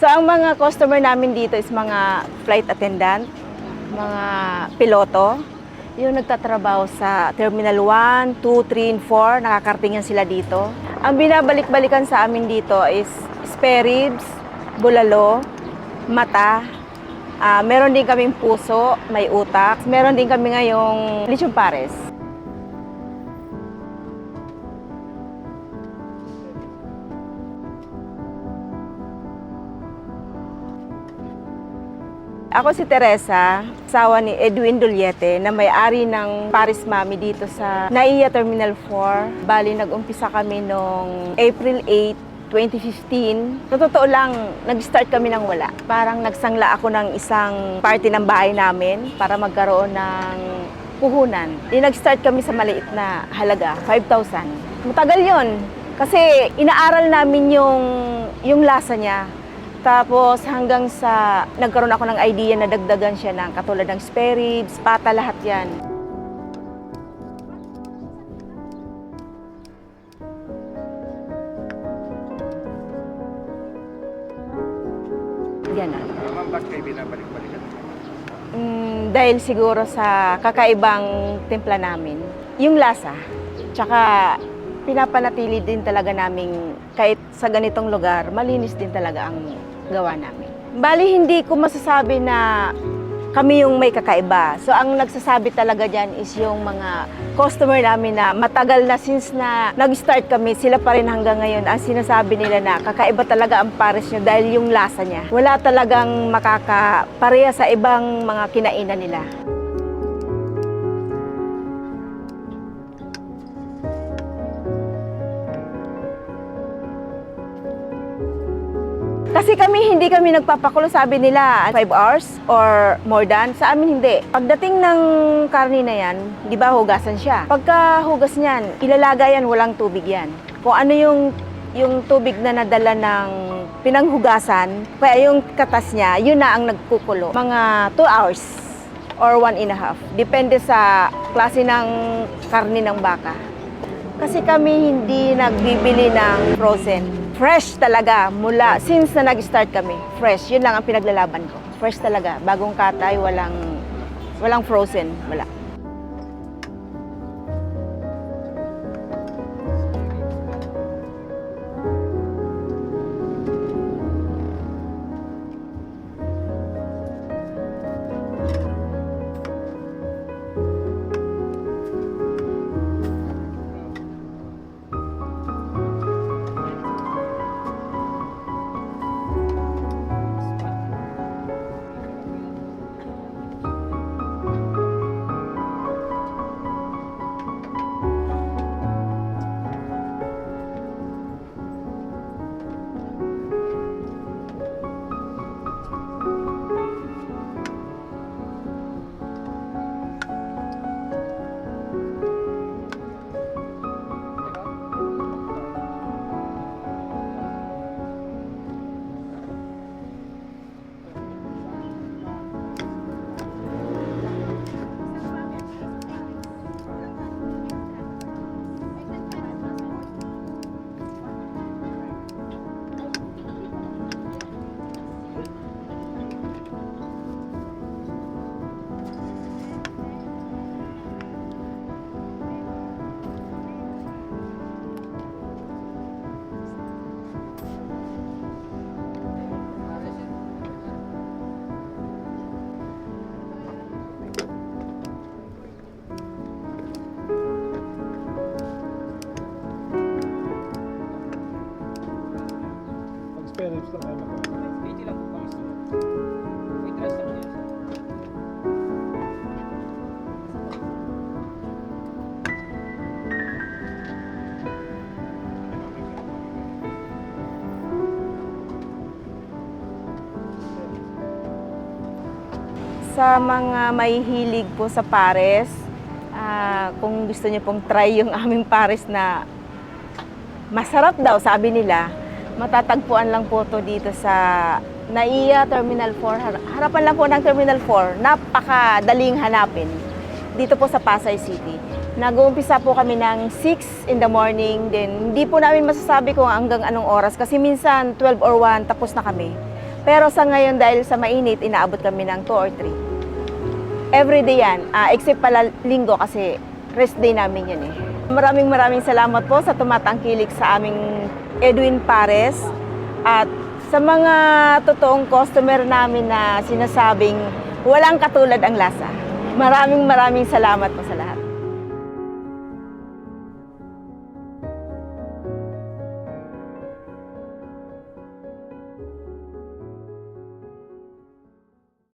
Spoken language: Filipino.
So ang mga customer namin dito is mga flight attendant, mga piloto, yung nagtatrabaho sa Terminal 1, 2, 3, and 4, nakakarating yan sila dito. Ang binabalik-balikan sa amin dito is spare ribs, bulalo, mata, ah, meron din kaming puso, may utak, meron din kami ngayong lechon pares. Ako si Teresa, asawa ni Edwin Duliete na may-ari ng Paris Mami dito sa NAIA Terminal 4. Bali, nag-umpisa kami noong April 8, 2015. Sa totoo lang, nag-start kami ng wala. Parang nagsangla ako ng isang party ng bahay namin para magkaroon ng puhunan. Di nag-start kami sa maliit na halaga, 5,000. Matagal yon kasi inaaral namin yung, yung lasa niya. Tapos hanggang sa nagkaroon ako ng idea na dagdagan siya ng katulad ng spare ribs, pata, lahat yan. Na. Ma'am, bakit kayo binabalik-balikan? Mm, dahil siguro sa kakaibang timpla namin. Yung lasa. Tsaka pinapanatili din talaga namin kahit sa ganitong lugar, malinis din talaga ang gawa namin. Bali, hindi ko masasabi na kami yung may kakaiba. So, ang nagsasabi talaga dyan is yung mga customer namin na matagal na since na nag-start kami, sila pa rin hanggang ngayon. Ang sinasabi nila na kakaiba talaga ang pares nyo dahil yung lasa niya. Wala talagang makakapareha sa ibang mga kinainan nila. Kasi kami, hindi kami nagpapakulo, sabi nila, 5 hours or more than. Sa amin, hindi. Pagdating ng karni na yan, di ba, hugasan siya. Pagka hugas niyan, ilalaga yan, walang tubig yan. Kung ano yung yung tubig na nadala ng pinanghugasan, kaya yung katas niya, yun na ang nagkukulo. Mga 2 hours or 1 and a half. Depende sa klase ng karni ng baka. Kasi kami hindi nagbibili ng frozen. Fresh talaga mula since na nag-start kami. Fresh, yun lang ang pinaglalaban ko. Fresh talaga, bagong katay, walang walang frozen, wala. Pag spare ribs lang kayo magkano? 80 lang po pang isa. May trust ako dyan. Sa mga may hilig po sa pares, ah, kung gusto niyo pong try yung aming pares na masarap daw, sabi nila, matatagpuan lang po to dito sa NAIA Terminal 4. Har- Harapan lang po ng Terminal 4. Napakadaling hanapin. Dito po sa Pasay City. Nag-uumpisa po kami ng 6 in the morning. Then, hindi po namin masasabi kung hanggang anong oras. Kasi minsan, 12 or 1, tapos na kami. Pero sa ngayon dahil sa mainit, inaabot kami ng 2 or 3. Every day yan, ah, except pala linggo kasi rest day namin yan eh. Maraming maraming salamat po sa tumatangkilik sa aming Edwin Pares at sa mga totoong customer namin na sinasabing walang katulad ang lasa. Maraming maraming salamat po sa.